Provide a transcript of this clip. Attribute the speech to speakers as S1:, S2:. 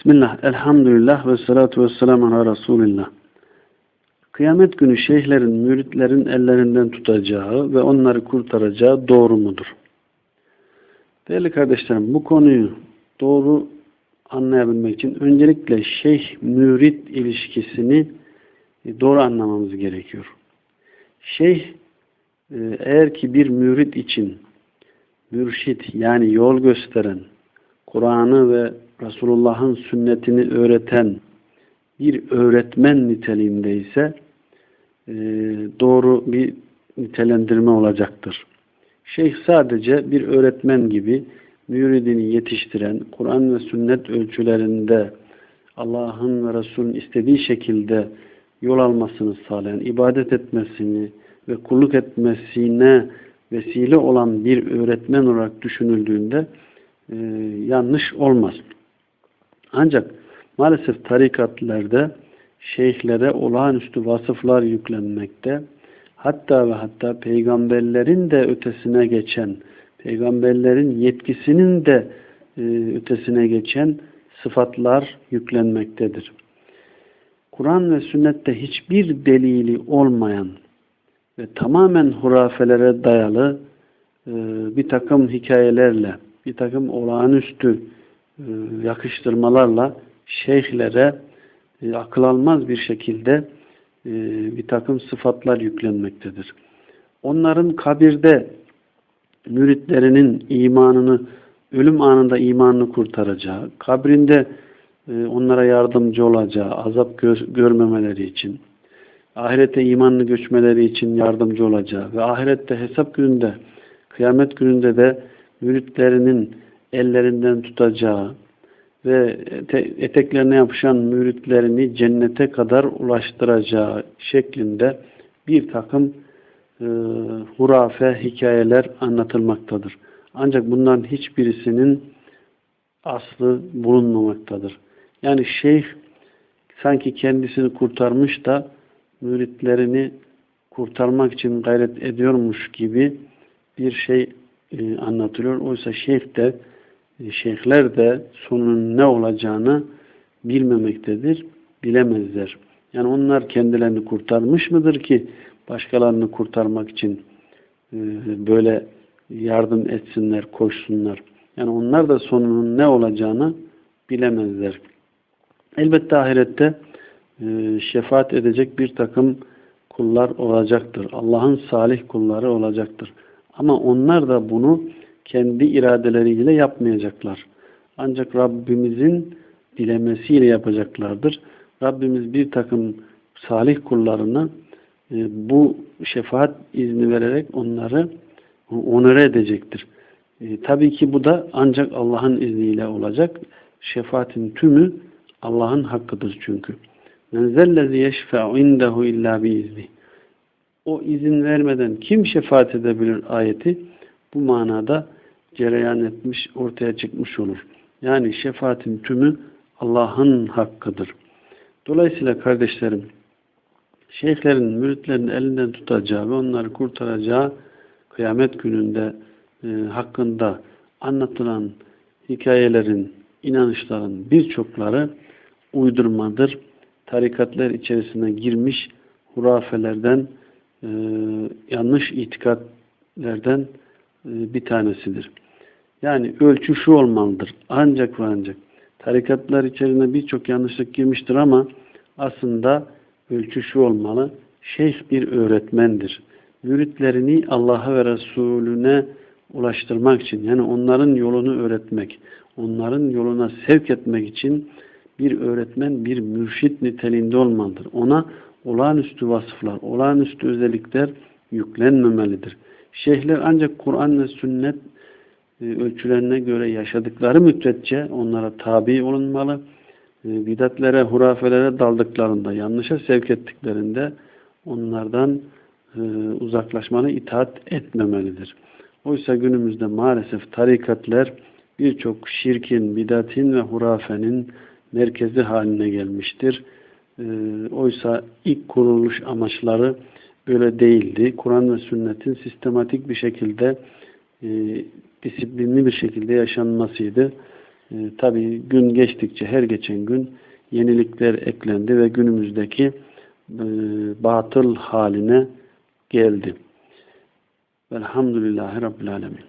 S1: Bismillah, elhamdülillah ve salatu ve selamu ala Resulillah. Kıyamet günü şeyhlerin, müritlerin ellerinden tutacağı ve onları kurtaracağı doğru mudur? Değerli kardeşlerim, bu konuyu doğru anlayabilmek için öncelikle şeyh-mürit ilişkisini doğru anlamamız gerekiyor. Şeyh, e, eğer ki bir mürit için mürşit yani yol gösteren, Kur'an'ı ve Resulullah'ın sünnetini öğreten bir öğretmen niteliğinde ise e, doğru bir nitelendirme olacaktır. Şeyh sadece bir öğretmen gibi müridini yetiştiren, Kur'an ve sünnet ölçülerinde Allah'ın ve Resul'ün istediği şekilde yol almasını sağlayan, ibadet etmesini ve kulluk etmesine vesile olan bir öğretmen olarak düşünüldüğünde e, yanlış olmaz. Ancak maalesef tarikatlarda şeyhlere olağanüstü vasıflar yüklenmekte. Hatta ve hatta peygamberlerin de ötesine geçen, peygamberlerin yetkisinin de e, ötesine geçen sıfatlar yüklenmektedir. Kur'an ve sünnette hiçbir delili olmayan ve tamamen hurafelere dayalı e, bir takım hikayelerle, bir takım olağanüstü yakıştırmalarla şeyhlere e, akıl almaz bir şekilde e, bir takım sıfatlar yüklenmektedir. Onların kabirde müritlerinin imanını, ölüm anında imanını kurtaracağı, kabrinde e, onlara yardımcı olacağı, azap gör, görmemeleri için, ahirete imanını göçmeleri için yardımcı olacağı ve ahirette hesap gününde, kıyamet gününde de müritlerinin ellerinden tutacağı ve eteklerine yapışan müritlerini cennete kadar ulaştıracağı şeklinde bir takım e, hurafe hikayeler anlatılmaktadır. Ancak bunların hiçbirisinin aslı bulunmamaktadır. Yani şeyh sanki kendisini kurtarmış da müritlerini kurtarmak için gayret ediyormuş gibi bir şey e, anlatılıyor. Oysa şeyh de şeyhler de sonun ne olacağını bilmemektedir, bilemezler. Yani onlar kendilerini kurtarmış mıdır ki başkalarını kurtarmak için e, böyle yardım etsinler, koşsunlar. Yani onlar da sonunun ne olacağını bilemezler. Elbette ahirette e, şefaat edecek bir takım kullar olacaktır. Allah'ın salih kulları olacaktır. Ama onlar da bunu kendi iradeleriyle yapmayacaklar. Ancak Rabbimizin dilemesiyle yapacaklardır. Rabbimiz bir takım salih kullarını e, bu şefaat izni vererek onları onore edecektir. E, tabii ki bu da ancak Allah'ın izniyle olacak. Şefaatin tümü Allah'ın hakkıdır çünkü. Men zellezi yeşfe'u indehu illa biizni. O izin vermeden kim şefaat edebilir ayeti bu manada cereyan etmiş, ortaya çıkmış olur. Yani şefaatin tümü Allah'ın hakkıdır. Dolayısıyla kardeşlerim, şeyhlerin, müritlerin elinden tutacağı ve onları kurtaracağı kıyamet gününde e, hakkında anlatılan hikayelerin, inanışların birçokları uydurmadır. Tarikatlar içerisine girmiş hurafelerden, e, yanlış itikatlerden e, bir tanesidir. Yani ölçü şu olmalıdır. Ancak ve ancak. Tarikatlar içerisinde birçok yanlışlık girmiştir ama aslında ölçü şu olmalı. Şeyh bir öğretmendir. Müritlerini Allah'a ve Resulüne ulaştırmak için yani onların yolunu öğretmek, onların yoluna sevk etmek için bir öğretmen, bir mürşit niteliğinde olmalıdır. Ona olağanüstü vasıflar, olağanüstü özellikler yüklenmemelidir. Şeyhler ancak Kur'an ve sünnet ölçülerine göre yaşadıkları müddetçe onlara tabi olunmalı. E, bidatlere, hurafelere daldıklarında, yanlışa sevk ettiklerinde onlardan e, uzaklaşmanı itaat etmemelidir. Oysa günümüzde maalesef tarikatler birçok şirkin, bidatin ve hurafenin merkezi haline gelmiştir. Oysa ilk kuruluş amaçları böyle değildi. Kur'an ve sünnetin sistematik bir şekilde e, disiplinli bir şekilde yaşanmasıydı. E, Tabi gün geçtikçe her geçen gün yenilikler eklendi ve günümüzdeki e, batıl haline geldi. Velhamdülillahi Rabbil Alemin.